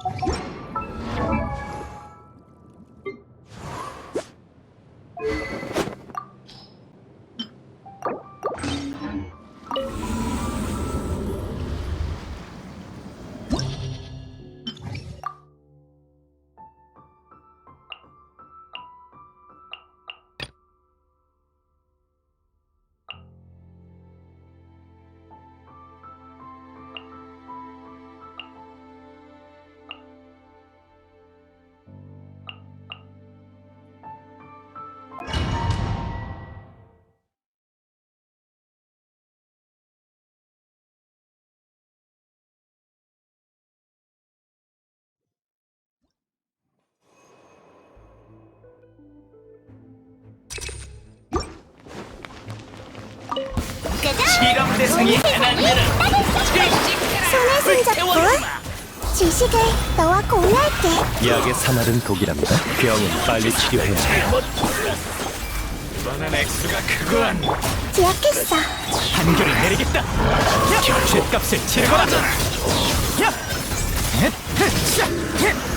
you 실험 대상이 하나 늘어 손에 손잡고 지식을 너와 공유할게. 약의 사말은 독이랍니다. 병은 빨리 치료해야 해요. 이번엔 액수가 크구한 기억했어. 판결을 내리겠다. 야, 죗값을 치르거라. 야! 헷, 헷, 샤, 헷.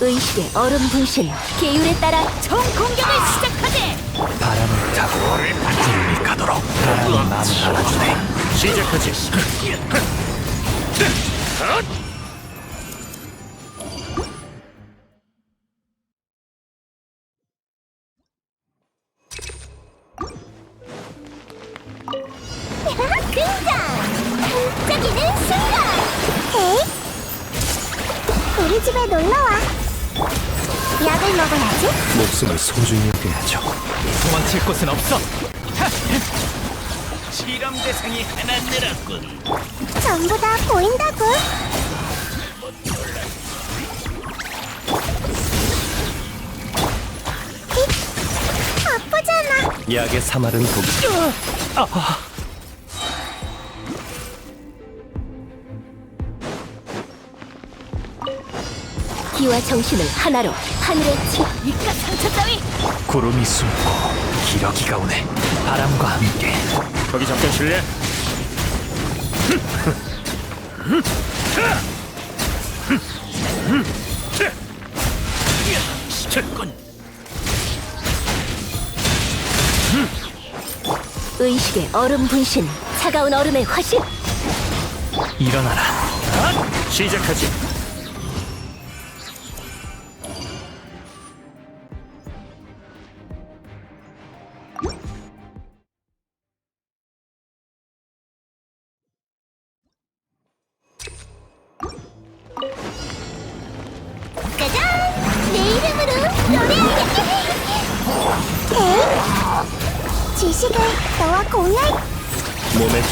의식의 얼음 분신 계율에 따라 총 공격을 시작하지 바람을 타고 구름이 가도록 바람이 마음을 알아주네. 시작하지. 등 곳은 없어. 하! 실험 대상이 하나 늘었군. 전부 다 보인다고? 히, 아프잖아. 약의 사말은 독이. 기와 정신을 하나로 하늘에 치. 이깟 상처 따위! 구름이 숨고 기러기가 오네. 바람과 함께. 거기 잠깐 실례 시켰군 의식의 얼음 분신 차가운 얼음의 화신 일어나라. 시작하지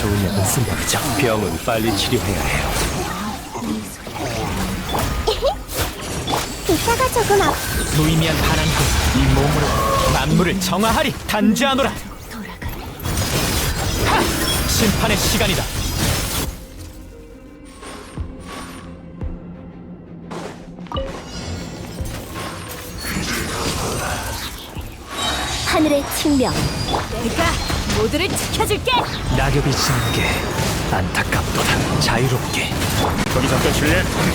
좋은 약은 쓴법이죠. 병은 빨리 치료해야 해요. 이따가 조금 앞 무의미한 반항군 이 몸으로 만물을 정화하리 단죄하노라 하! 심판의 시간이다 하늘의 측명 내가 모두를 지켜줄게 낙엽이 지는 게 안타깝도다. 자유롭게. 거기 잠깐 실례 참모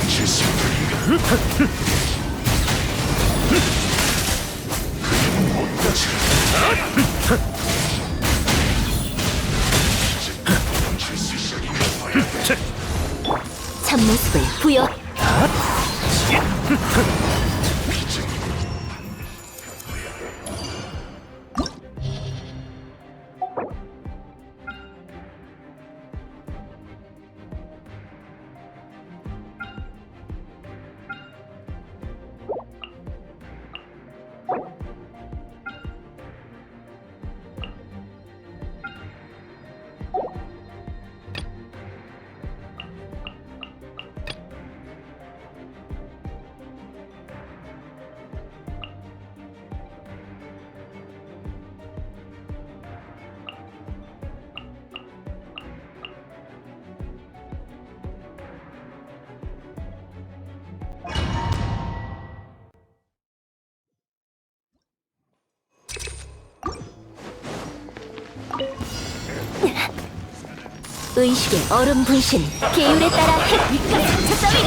의식의 얼음 분신 계율에 따라 핵 상처 따위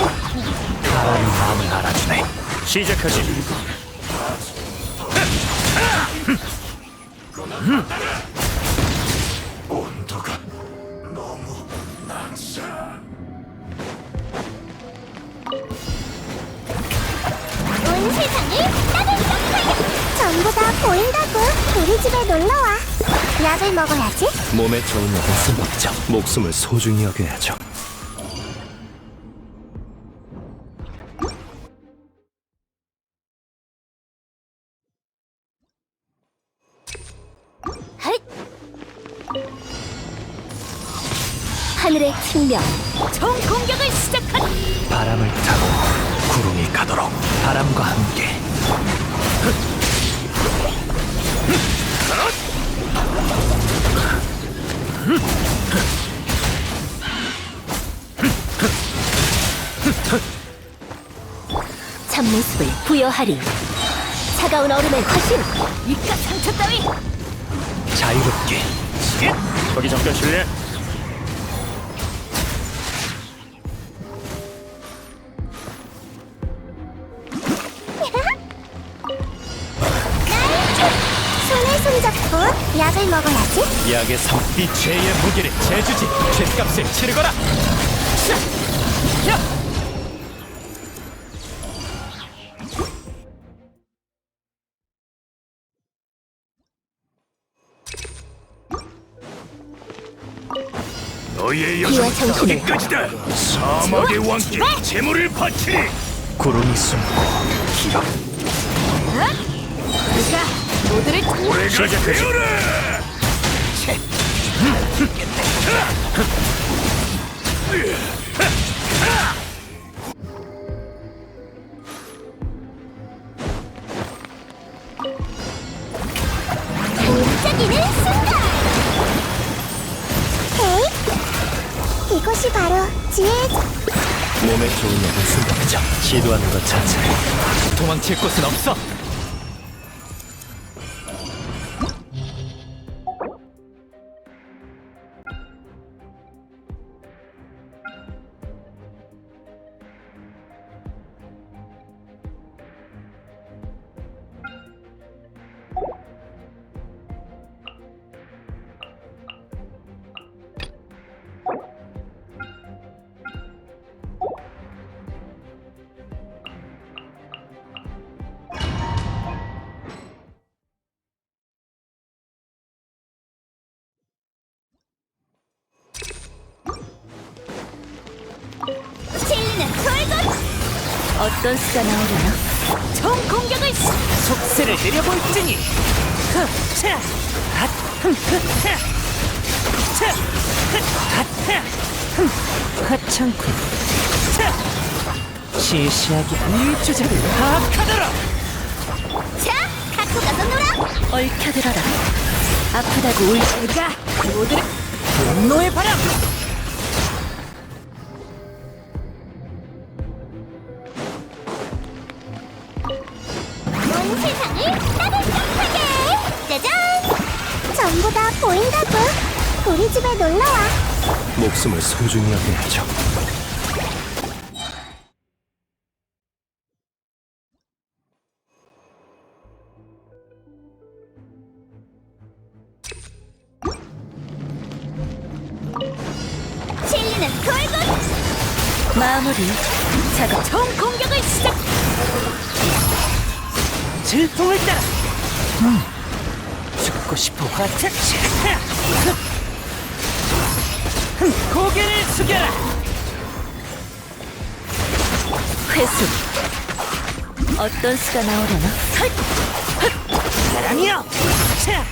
바람이 마음을 알아주네. 시작하지. 온 세상을 따뜻하게 전부 다 보인다고 우리 집에 놀러와 약을 먹어야지 몸에 좋은 약은 쓴법이죠. 목숨을 소중히 여겨야죠. 핫! 하늘의 측면 총 공격을 시작한 바람을 타고 구름이 가도록 바람과 함께 참모습을 부여하리. 차가운 얼음의 화신! 밑과 상처 따위! 자유롭게. 거기 잠깐 실례 약의 성 이 죄의 무게를 재주지. 죄값을 치르거라! 너의 비와 정신을 여기까지다. 사막의 왕께 재물을 바치리. 구름이 숨고 기록 우리가? 모두를 오래가 되어라 이곳이 바로 지혜의 몸에 좋은 약은 쓴법이죠 시도하는 것 자체 도망칠 곳은 없어 수가 나오려나? 총 공격을 시 속세를 내려볼지니. 하찮군 시시하게 이 주제를 파악하더라 자 갖고 가서 놀아. 얽혀들어라. 아프다고 울지가 모두를 분노의 바람 온 세상을 따뜻하게 짜잔. 전부 다 보인다고 우리 집에 놀러와. 목숨을 소중히 여겨야죠. 찔리는 돌고 마무리. 작업. 총 공격을 시작 질풍을 따라 음, 죽고 싶어 하차 고개를 숙여라. 회수. 어떤 수가 나오려나? 사랑이여 차!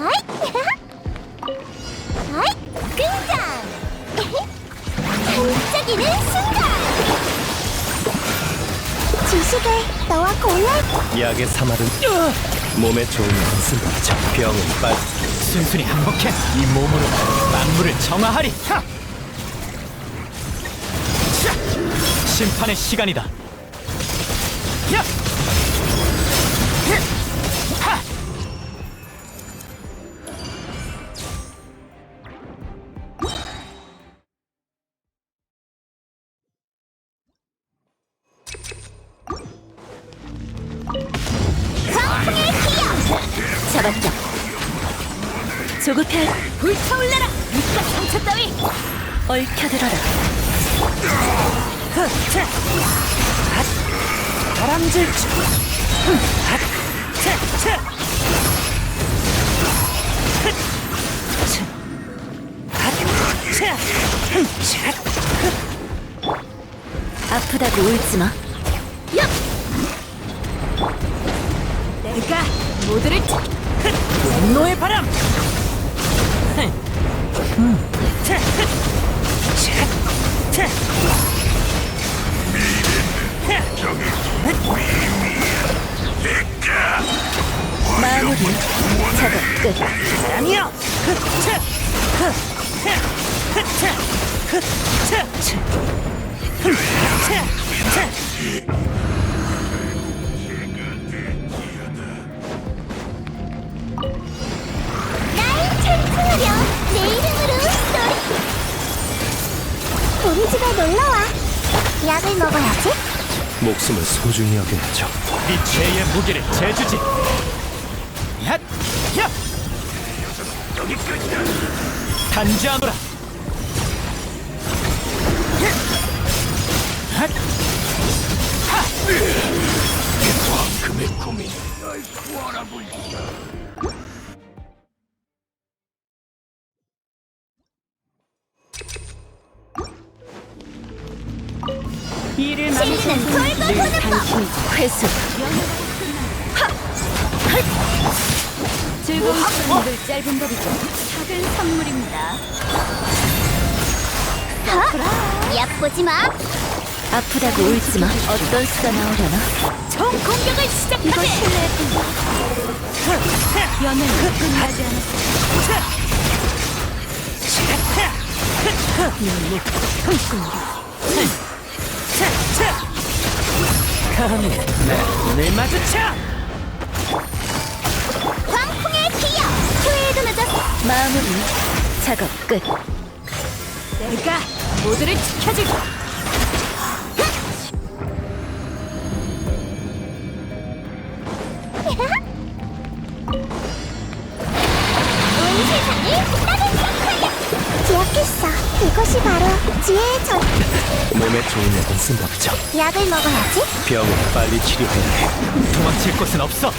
아이 아이 등장 반짝이는 순간 지식을 너와 공유할 약의 사마른. 몸에 좋은 약은 쓴법이죠 병은 빨 순순히 항복해. 이 몸으로 만물을 정화하리. 하! 심판의 시간이다. 야! 조급해. 불타올라라. 입가 상처 따위. 얽혀들어라. 바람질 아프다고 울지 마. 끝. 아니야 날 찬송하렴 내 이름으로 소리 우리 집에 놀러와 약을 먹어야지 목숨을 소중히 여겨야죠. 네 죄의 무게를 재주지 야! 야! 단지하노라 금의 고민. 일을 진리는 돌고 도는 법 당신이지 회수. 즐거운 시간들 짧은 법이죠. 작은 선물입니다. 어? 얕보지 마 아프다고 울지 마. 어떤 수가 나오려나? 총 공격을 시작하게. 이거 실례했군요. 연애는 끝나지 않았어. 감히 내 눈을 마주쳐 마무리 작업 끝. 내가 모두를 지켜줄 온 기억했어 이것이 바로 지혜의 전 몸에 좋은 약은 쓴 법이죠. 약을 먹어야지 병은 빨리 치료해야 해. 도망칠 곳은 없어